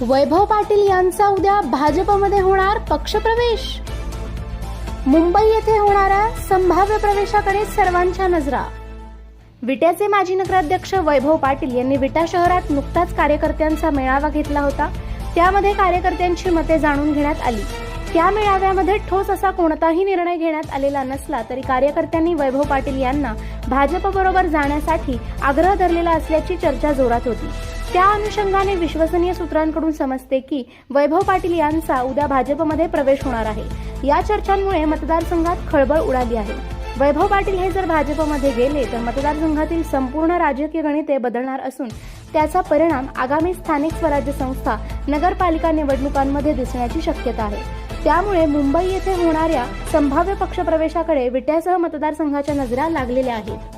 वैभव पाटील यांचा उद्या भाजपमध्ये होणार पक्षप्रवेश. मुंबई येथे होणाऱ्या संभाव्य प्रवेशाकडे सर्वांच्या नजरा. विट्याचे माजी नगराध्यक्ष वैभव पाटील यांनी विटा शहरात नुकताच कार्यकर्त्यांचा मेळावा घेतला होता. त्यामध्ये कार्यकर्त्यांची मते जाणून घेण्यात आली. त्या मेळाव्यामध्ये ठोस असा कोणताही निर्णय घेण्यात आलेला नसला तरी कार्यकर्त्यांनी वैभव पाटील यांना भाजपबरोबर जाण्यासाठी आग्रह धरलेला असल्याची चर्चा जोरात होती. त्या अनुषंगाने विश्वसनीय सूत्रांकडून समजते की वैभव पाटील यांचा उद्या भाजपमध्ये प्रवेश होणार आहे. या चर्चांमुळे मतदारसंघात खळबळ उडाली आहे. वैभव पाटील हे जर भाजपमध्ये गेले तर मतदारसंघातील संपूर्ण राजकीय गणिते बदलणार असून त्याचा परिणाम आगामी स्थानिक स्वराज्य संस्था नगरपालिका निवडणुकांमध्ये दिसण्याची शक्यता आहे. त्यामुळे मुंबई येथे होणाऱ्या संभाव्य पक्षप्रवेशाकडे विट्यासह मतदारसंघाच्या नजरा लागलेल्या आहेत.